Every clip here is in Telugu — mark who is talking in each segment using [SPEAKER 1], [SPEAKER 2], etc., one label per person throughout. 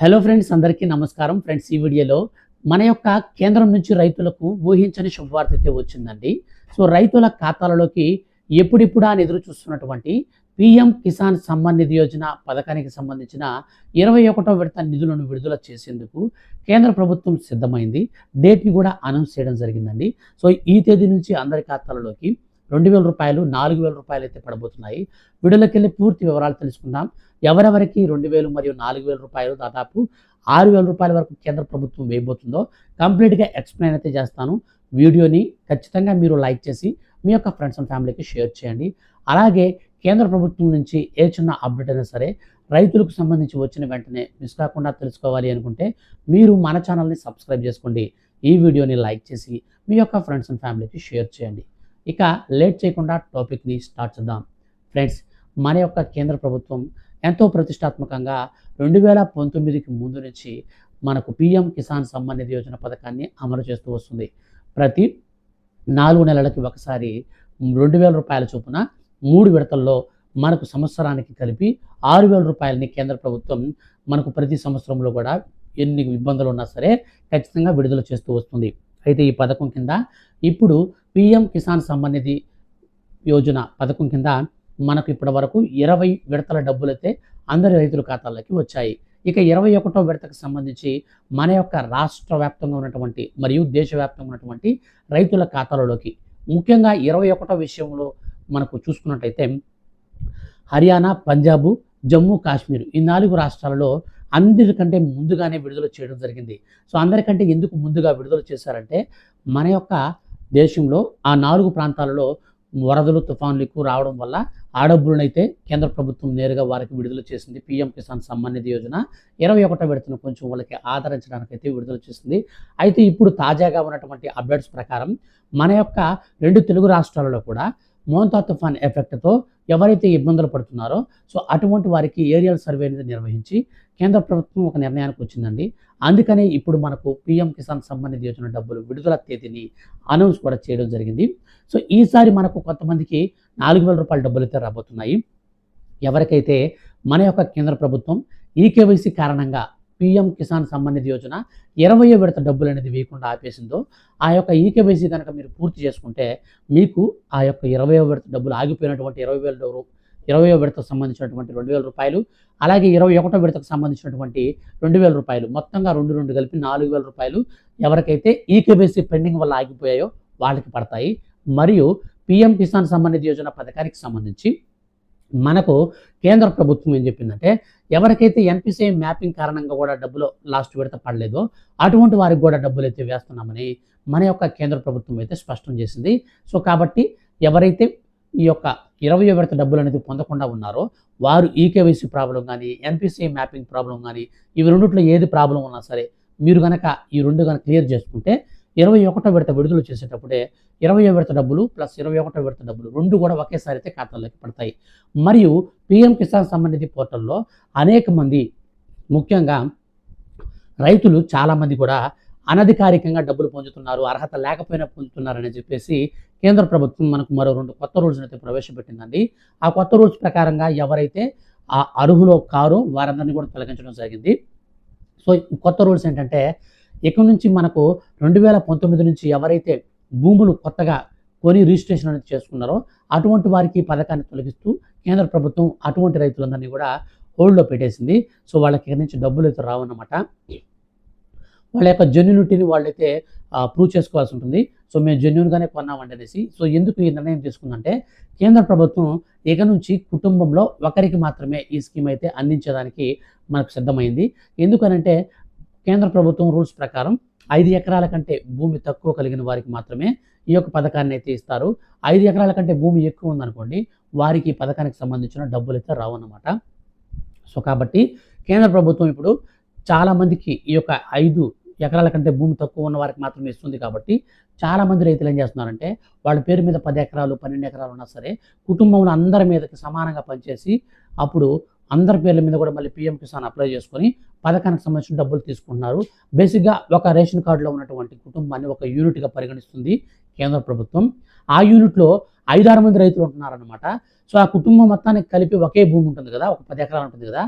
[SPEAKER 1] హలో ఫ్రెండ్స్ అందరికీ నమస్కారం. ఫ్రెండ్స్ ఈ వీడియోలో మన యొక్క కేంద్రం నుంచి రైతులకు ఊహించని శుభవార్త అయితే వచ్చిందండి. సో రైతుల ఖాతాలలోకి ఎప్పుడిప్పుడు అని ఎదురు చూస్తున్నటువంటి పిఎం కిసాన్ సమ్మాన్ నిధి యోజన పథకానికి సంబంధించిన ఇరవై ఒకటో విడత నిధులను విడుదల చేసేందుకు కేంద్ర ప్రభుత్వం సిద్ధమైంది. డేట్ని కూడా అనౌన్స్ చేయడం జరిగిందండి. సో ఈ తేదీ నుంచి అందరి ఖాతాలలోకి రెండు వేల రూపాయలు నాలుగు వేల రూపాయలు అయితే పడబోతున్నాయి. వీడియోలోకి పూర్తి వివరాలు తెలుసుకుందాం. ఎవరెవరికి రెండు వేలు మరియు నాలుగు వేల రూపాయలు దాదాపు ఆరు వేల రూపాయల వరకు కేంద్ర ప్రభుత్వం వేయబోతుందో కంప్లీట్గా ఎక్స్ప్లెయిన్ అయితే చేస్తాను. వీడియోని ఖచ్చితంగా మీరు లైక్ చేసి మీ యొక్క ఫ్రెండ్స్ అండ్ ఫ్యామిలీకి షేర్ చేయండి. అలాగే కేంద్ర ప్రభుత్వం నుంచి ఏ చిన్న అప్డేట్ అయినా సరే రైతులకు సంబంధించి వచ్చిన వెంటనే మిస్ కాకుండా తెలుసుకోవాలి అనుకుంటే మీరు మన ఛానల్ని సబ్స్క్రైబ్ చేసుకోండి. ఈ వీడియోని లైక్ చేసి మీ యొక్క ఫ్రెండ్స్ అండ్ ఫ్యామిలీకి షేర్ చేయండి. ఇక లేట్ చేయకుండా టాపిక్ని స్టార్ట్ చేద్దాం. ఫ్రెండ్స్ మన యొక్క కేంద్ర ప్రభుత్వం ఎంతో ప్రతిష్టాత్మకంగా రెండు వేల పంతొమ్మిదికి ముందు నుంచి మనకు పిఎం కిసాన్ సమ్మాన్ నిధి యోజన పథకాన్ని అమలు చేస్తూ వస్తుంది. ప్రతి నాలుగు నెలలకి ఒకసారి రెండు వేల రూపాయల చొప్పున మూడు విడతల్లో మనకు సంవత్సరానికి కలిపి ఆరు వేల రూపాయలని కేంద్ర ప్రభుత్వం మనకు ప్రతి సంవత్సరంలో కూడా ఎన్ని ఇబ్బందులు ఉన్నా సరే ఖచ్చితంగా విడుదల చేస్తూ వస్తుంది. అయితే ఈ పథకం కింద ఇప్పుడు పిఎం కిసాన్ సమ్మాన్ నిధి యోజన పథకం కింద మనకు ఇప్పటి వరకు ఇరవై విడతల డబ్బులైతే అందరి రైతుల ఖాతాల్లోకి వచ్చాయి. ఇక ఇరవై ఒకటో విడతకు సంబంధించి మన యొక్క రాష్ట్ర వ్యాప్తంగా ఉన్నటువంటి మరియు దేశవ్యాప్తంగా ఉన్నటువంటి రైతుల ఖాతాలలోకి ముఖ్యంగా ఇరవై ఒకటో విషయంలో మనకు చూసుకున్నట్టయితే హర్యానా పంజాబు జమ్మూ కాశ్మీర్ ఈ నాలుగు రాష్ట్రాలలో అందరికంటే ముందుగానే విడుదల చేయడం జరిగింది. సో అందరికంటే ఎందుకు ముందుగా విడుదల చేశారంటే మన యొక్క దేశంలో ఆ నాలుగు ప్రాంతాలలో వరదలు తుఫాన్లు ఎక్కువ రావడం వల్ల ఆడబ్బులనైతే కేంద్ర ప్రభుత్వం నేరుగా వారికి విడుదల చేసింది. పీఎం కిసాన్ సమ్మాన్ నిధి యోజన ఇరవై ఒకటో విడతను కొంచెం వాళ్ళకి ఆదరించడానికి అయితే విడుదల చేసింది. అయితే ఇప్పుడు తాజాగా ఉన్నటువంటి అప్డేట్స్ ప్రకారం మన యొక్క రెండు తెలుగు రాష్ట్రాలలో కూడా మోంతా తుఫాన్ ఎఫెక్ట్తో ఎవరైతే ఇబ్బందులు పడుతున్నారో సో అటువంటి వారికి ఏరియల్ సర్వే అనేది నిర్వహించి కేంద్ర ప్రభుత్వం ఒక నిర్ణయానికి వచ్చిందండి. అందుకనే ఇప్పుడు మనకు పీఎం కిసాన్ సంబంధిత యోజన డబ్బులు విడుదల తేదీని అనౌన్స్ కూడా చేయడం జరిగింది. సో ఈసారి మనకు కొంతమందికి నాలుగు వేల రూపాయల డబ్బులు అయితే రాబోతున్నాయి. ఎవరికైతే మన యొక్క కేంద్ర ప్రభుత్వం ఈకేవైసీ కారణంగా పీఎం కిసాన్ సంబంధిత యోజన ఇరవయో విడత డబ్బులు అనేది వేయకుండా ఆపేసిందో ఆ యొక్క ఈకేవైసీ కనుక మీరు పూర్తి చేసుకుంటే మీకు ఆ యొక్క ఇరవయో విడత డబ్బులు ఆగిపోయినటువంటి ఇరవై వేల ఇరవై ఇరవయో విడతకు సంబంధించినటువంటి రెండు వేల రూపాయలు అలాగే ఇరవై ఒకటో విడతకు సంబంధించినటువంటి రెండు వేల రూపాయలు మొత్తంగా రెండు రెండు కలిపి నాలుగు వేల రూపాయలు ఎవరికైతే ఈకేబీసీ పెండింగ్ వల్ల ఆగిపోయాయో వాళ్ళకి పడతాయి. మరియు పిఎం కిసాన్ సంబంధిత యోజన పథకానికి సంబంధించి మనకు కేంద్ర ప్రభుత్వం ఏం చెప్పిందంటే ఎవరికైతే ఎన్పిసిఐ మ్యాపింగ్ కారణంగా కూడా డబ్బులు లాస్ట్ విడత పడలేదో అటువంటి వారికి కూడా డబ్బులు అయితే వేస్తున్నామని మన యొక్క కేంద్ర ప్రభుత్వం అయితే స్పష్టం చేసింది. సో కాబట్టి ఎవరైతే ఈ యొక్క ఇరవై విడత డబ్బులు అనేది పొందకుండా ఉన్నారో వారు ఈకేవైసీ ప్రాబ్లం కానీ ఎన్పిసిఐ మ్యాపింగ్ ప్రాబ్లం కానీ ఇవి రెండిట్లో ఏది ప్రాబ్లం ఉన్నా సరే మీరు కనుక ఈ రెండు కనుక క్లియర్ చేసుకుంటే ఇరవై ఒకటో విడత విడుదల చేసేటప్పుడే ఇరవై విడత డబ్బులు ప్లస్ ఇరవై ఒకటో విడత డబ్బులు రెండు కూడా ఒకేసారి అయితే ఖాతాల్లోకి పడతాయి. మరియు పిఎం కిసాన్ సమ్మాన్ నిధి పోర్టల్లో అనేక మంది ముఖ్యంగా రైతులు చాలామంది కూడా అనధికారికంగా డబ్బులు పొందుతున్నారు అర్హత లేకపోయినా పొందుతున్నారని చెప్పేసి కేంద్ర ప్రభుత్వం మనకు మరో రెండు కొత్త రూల్స్ అయితే ప్రవేశపెట్టిందండి. ఆ కొత్త రూల్స్ ప్రకారంగా ఎవరైతే ఆ అర్హులో కారో వారందరినీ కూడా తొలగించడం జరిగింది. సో కొత్త రూల్స్ ఏంటంటే ఇక నుంచి మనకు రెండు వేల పంతొమ్మిది నుంచి ఎవరైతే భూములు కొత్తగా కొని రిజిస్ట్రేషన్ అనేది చేసుకున్నారో అటువంటి వారికి పథకాన్ని తొలగిస్తూ కేంద్ర ప్రభుత్వం అటువంటి రైతులందరినీ కూడా హోల్డ్లో పెట్టేసింది. సో వాళ్ళకి ఇక్కడి నుంచి డబ్బులు అయితే రావన్నమాట. వాళ్ళ యొక్క జెన్యునిటీని వాళ్ళైతే ప్రూవ్ చేసుకోవాల్సి ఉంటుంది. సో మేము జెన్యున్గానే కొన్నామండి అనేసి. సో ఎందుకు ఈ నిర్ణయం తీసుకుందంటే కేంద్ర ప్రభుత్వం ఇక నుంచి కుటుంబంలో ఒకరికి మాత్రమే ఈ స్కీమ్ అయితే అందించడానికి మనకు సిద్ధమైంది. ఎందుకనంటే కేంద్ర ప్రభుత్వం రూల్స్ ప్రకారం ఐదు ఎకరాల కంటే భూమి తక్కువ కలిగిన వారికి మాత్రమే ఈ యొక్క పథకాన్ని అయితే ఇస్తారు. ఐదు ఎకరాల కంటే భూమి ఎక్కువ ఉందనుకోండి వారికి ఈ పథకానికి సంబంధించిన డబ్బులు అయితే రావన్నమాట. సో కాబట్టి కేంద్ర ప్రభుత్వం ఇప్పుడు చాలామందికి ఈ యొక్క ఐదు ఎకరాల కంటే భూమి తక్కువ ఉన్న వారికి మాత్రమే ఇస్తుంది కాబట్టి చాలామంది రైతులు ఏం చేస్తున్నారంటే వాళ్ళ పేరు మీద పది ఎకరాలు పన్నెండు ఎకరాలు ఉన్నా సరే కుటుంబంలో అందరి మీదకి సమానంగా పనిచేసి అప్పుడు అందరి పేర్ల మీద కూడా మళ్ళీ పిఎం కిసాన్ అప్లై చేసుకొని పథకానికి సంబంధించిన డబ్బులు తీసుకుంటున్నారు. బేసిక్గా ఒక రేషన్ కార్డులో ఉన్నటువంటి కుటుంబాన్ని ఒక యూనిట్గా పరిగణిస్తుంది కేంద్ర ప్రభుత్వం. ఆ యూనిట్లో ఐదారు మంది రైతులు ఉంటున్నారనమాట సో ఆ కుటుంబం మొత్తానికి కలిపి ఒకే భూమి ఉంటుంది కదా ఒక పది ఎకరాలు ఉంటుంది కదా.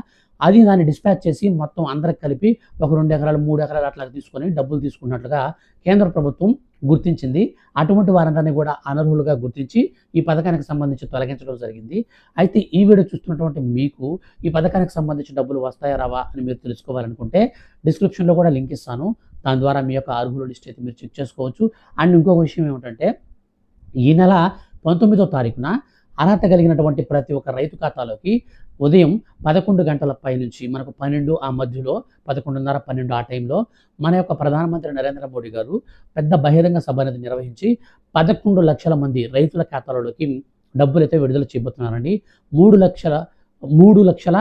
[SPEAKER 1] అది దాన్ని డిస్పాచ్ చేసి మొత్తం అందరికి కలిపి ఒక రెండు ఎకరాలు మూడు ఎకరాలు అట్లా తీసుకొని డబ్బులు తీసుకున్నట్లుగా కేంద్ర ప్రభుత్వం గుర్తించింది. అటువంటి వారందరినీ కూడా అనర్హులుగా గుర్తించి ఈ పథకానికి సంబంధించి తొలగించడం జరిగింది. అయితే ఈ వీడియో చూస్తున్నటువంటి మీకు ఈ పథకానికి సంబంధించి డబ్బులు వస్తాయా రావా అని మీరు తెలుసుకోవాలనుకుంటే డిస్క్రిప్షన్లో కూడా లింక్ ఇస్తాను. దాని ద్వారా మీ యొక్క అర్హుల లిస్ట్ అయితే మీరు చెక్ చేసుకోవచ్చు. అండ్ ఇంకొక విషయం ఏమిటంటే ఈ నెల పంతొమ్మిదో తారీఖున అర్హత కలిగినటువంటి ప్రతి ఒక్క రైతు ఖాతాలోకి ఉదయం పదకొండు గంటల పై నుంచి మనకు పన్నెండు ఆ మధ్యలో పదకొండున్నర పన్నెండు ఆ టైంలో మన యొక్క ప్రధానమంత్రి నరేంద్ర మోడీ గారు పెద్ద బహిరంగ సభ అనేది నిర్వహించి పదకొండు లక్షల మంది రైతుల ఖాతాలలోకి డబ్బులైతే విడుదల చేయబోతున్నారండి. మూడు లక్షల మూడు లక్షల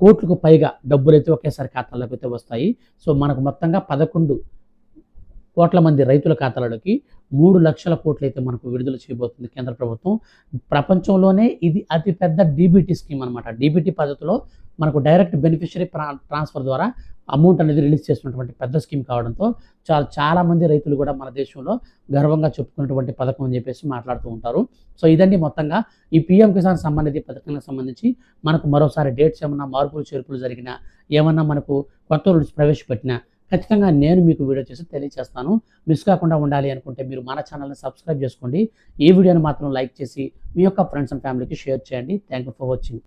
[SPEAKER 1] కోట్లకు పైగా డబ్బులైతే ఒకేసారి ఖాతాలోకి అయితే వస్తాయి. సో మనకు మొత్తంగా పదకొండు కోట్ల మంది రైతుల ఖాతాలలోకి మూడు లక్షల కోట్లు అయితే మనకు విడుదల చేయబోతుంది కేంద్ర ప్రభుత్వం. ప్రపంచంలోనే ఇది అతిపెద్ద డీబీటీ స్కీమ్ అనమాట డీబీటీ పద్ధతిలో మనకు డైరెక్ట్ బెనిఫిషరీ ట్రాన్స్ఫర్ ద్వారా అమౌంట్ అనేది రిలీజ్ చేసినటువంటి పెద్ద స్కీమ్ కావడంతో చాలా చాలామంది రైతులు కూడా మన దేశంలో గర్వంగా చెప్పుకున్నటువంటి పథకం అని చెప్పేసి మాట్లాడుతూ ఉంటారు. సో ఇదండి మొత్తంగా. ఈ పీఎం కిసాన్ సంబంధిత పథకానికి సంబంధించి మనకు మరోసారి డేట్స్ ఏమన్నా మార్పులు చేర్పులు జరిగినా ఏమన్నా మనకు కొత్త రూల్స్ ప్రవేశపెట్టినా ఖచ్చితంగా నేను మీకు వీడియో చేసి తెలియజేస్తాను మిస్ కాకుండా ఉండాలి అనుకుంటే మీరు మన ఛానల్ని సబ్స్క్రైబ్ చేసుకోండి. ఈ వీడియోని మాత్రం లైక్ చేసి మీ యొక్క ఫ్రెండ్స్ అండ్ ఫ్యామిలీకి షేర్ చేయండి. Thank you for watching